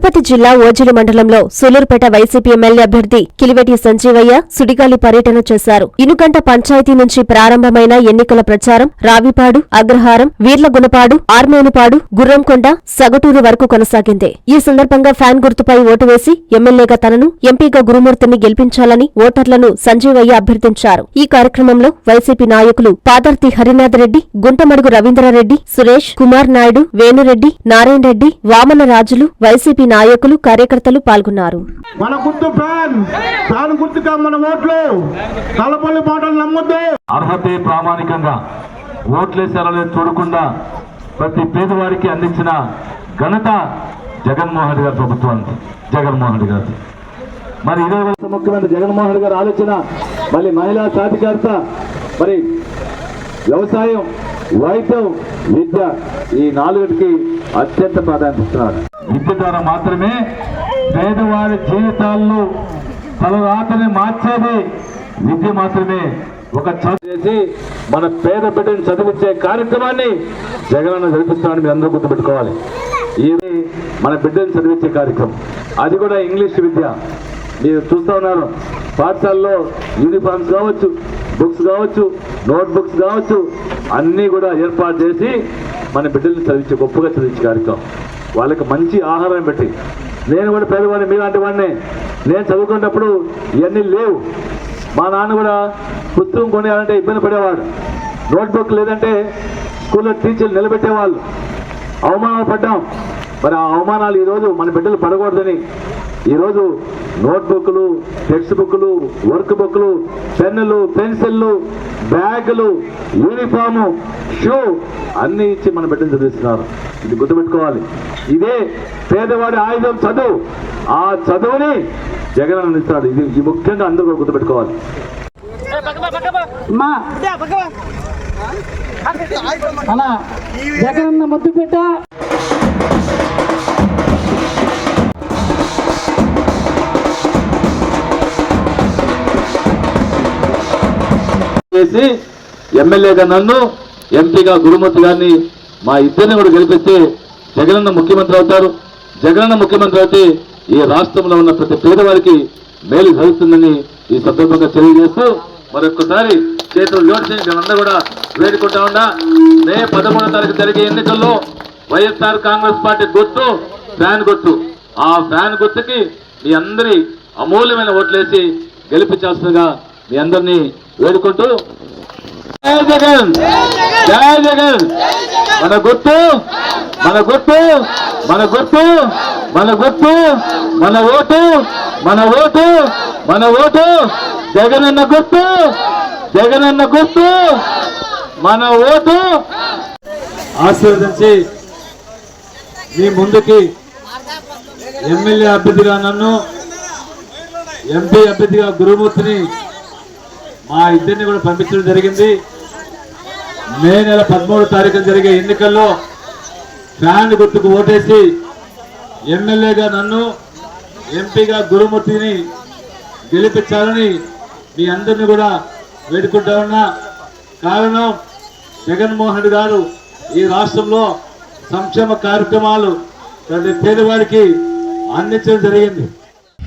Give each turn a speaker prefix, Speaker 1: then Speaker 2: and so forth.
Speaker 1: తిరుపతి జిల్లా ఓజిలి మండలంలో Sullurpeta YCP MLA అభ్యర్థి కిలివెటి సంజీవయ్య సుడిగాలి పర్యటన చేశారు. ఇనుకంట పంచాయతీ నుంచి ప్రారంభమైన ఎన్నికల ప్రచారం రావిపాడు అగ్రహారం వీర్లగునపాడు ఆర్మేనుపాడు గుర్రంకొండ సగటూరు వరకు కొనసాగింది. ఈ సందర్భంగా ఫ్యాన్ గుర్తుపై ఓటు వేసి ఎమ్మెల్యేగా తనను ఎంపీగా గురుమూర్తిని గెలిపించాలని ఓటర్లను సంజీవయ్య అభ్యర్థించారు. ఈ కార్యక్రమంలో వైసీపీ నాయకులు పాదర్తి హరినాథ్ రెడ్డి గుంటమడుగు రవీంద్రారెడ్డి సురేష్ కుమార్ నాయుడు వేణురెడ్డి నారాయణ రెడ్డి వామన రాజులు వైసీపీ నాయకులు కార్యకర్తలు పాల్గొన్నారు.
Speaker 2: మన గుర్తు ఫ్యాన్ ఫ్యాన్ గుర్తుగా మన ఓట్లు. తలపల్లి మాటలు నమ్మొద్దు.
Speaker 3: అర్హతే ప్రామాణికంగా ఓట్లేసారో చూడకుండా ప్రతి పేదవారికి అందించిన ఘనత జగన్మోహన్ రెడ్డి గారి ప్రభుత్వానికి జగన్మోహన్ రెడ్డి గారి. మరి ఇరవై ముఖ్యమంత్రి జగన్మోహన్ రెడ్డి గారి ఆలోచన మళ్ళీ మహిళా సాధికారత మరి వ్యవసాయం వైద్యం విద్య ఈ నాలుగిటికి అత్యంత ప్రాధాన్యత ఇస్తున్నారు. విద్య ద్వారా మాత్రమే పేదవారి జీవితాల్లో తలరాతని మార్చేది. విద్య మాత్రమే ఒక చేసి మన పేద బిడ్డని చదివించే కార్యక్రమాన్ని జగనన్న జరిపిస్తామని మీరు అందరూ గుర్తుపెట్టుకోవాలి. ఇది మన బిడ్డని చదివించే కార్యక్రమం. అది కూడా ఇంగ్లీష్ విద్య. మీరు చూస్తూ ఉన్నారు. పాఠశాలలో యూనిఫామ్స్ కావచ్చు బుక్స్ కావచ్చు నోట్బుక్స్ కావచ్చు అన్నీ కూడా ఏర్పాటు చేసి మన బిడ్డల్ని చదివించే గొప్పగా చదివించే కార్యక్రమం. వాళ్ళకి మంచి ఆహారం పెట్టి. నేను కూడా పేదవాడిని మీలాంటి వాడిని. నేను చదువుకున్నప్పుడు ఇవన్నీ లేవు. మా నాన్న కూడా పుస్తకం కొనేయాలంటే ఇబ్బంది పడేవాడు. నోట్బుక్ లేదంటే స్కూల్లో టీచర్లు నిలబెట్టేవాళ్ళు. అవమానాలు పడ్డాం మరి ఆ అవమానాలు ఈరోజు మన బిడ్డలు పడకూడదని ఈరోజు నోట్బుక్లు టెక్స్ట్ బుక్లు వర్క్ బుక్లు పెన్నులు పెన్సిళ్ళు బ్యాగులు యూనిఫాము షూ అన్ని ఇచ్చి మన బిడ్డలు చదివిస్తున్నారు. ఇది గుర్తుపెట్టుకోవాలి. ఇదే పేదవాడి ఆయుధం చదువు. ఆ చదువుని జగన్ అందిస్తున్నాడు ఇది ఇది ముఖ్యంగా అందరూ గుర్తుపెట్టుకోవాలి.
Speaker 4: అమ్మా అలా జగనన్న ముద్దు పెట్ట?
Speaker 3: చేసి ఎమ్మెల్యేగా నన్ను ఎంపీగా గురుమూర్తి గారిని మా ఇద్దరిని కూడా గెలిపిస్తే జగనన్న ముఖ్యమంత్రి అవుతారు. జగనన్న ముఖ్యమంత్రి అయితే ఈ రాష్ట్రంలో ఉన్న ప్రతి పేదవారికి మేలు జరుగుతుందని ఈ సందర్భంగా తెలియజేస్తూ మరొక్కసారి చేతులు జోడించి మేమందరూ కూడా వేడుకుంటా ఉన్నా. మే పదమూడో తారీఖు జరిగే ఎన్నికల్లో వైఎస్ఆర్ కాంగ్రెస్ పార్టీ గుర్తు ఫ్యాన్ గుర్తు. ఆ ఫ్యాన్ గుర్తుకి మీ అందరి అమూల్యమైన ఓట్లేసి గెలిపించాల్సిందిగా మీ అందరినీ వేడుకుంటూ జై జగన్! జై జగన్! మన గుర్తు మన గుర్తు మన గుర్తు మన గుర్తు మన ఓటు మన ఓటు మన ఓటు! జగనన్న గుర్తు జగనన్న గుర్తు మన ఓటు! ఆశీర్వదించి మీ ముందుకి ఎమ్మెల్యే అభ్యర్థిగా నన్ను ఎంపీ అభ్యర్థిగా గురుమూర్తిని మా ఇద్దరిని కూడా పంపించడం జరిగింది. మే నెల పదమూడు తారీఖున జరిగే ఎన్నికల్లో ఫ్యాన్ గుర్తుకు ఓటేసి ఎమ్మెల్యేగా నన్ను ఎంపీగా గురుమూర్తిని గెలిపించాలని మీ అందరిని కూడా వేడుకుంటా ఉన్నా. కారణం జగన్మోహన్ రెడ్డి గారు ఈ రాష్ట్రంలో సంక్షేమ కార్యక్రమాలు ప్రతి పేదవారికి అందించడం జరిగింది.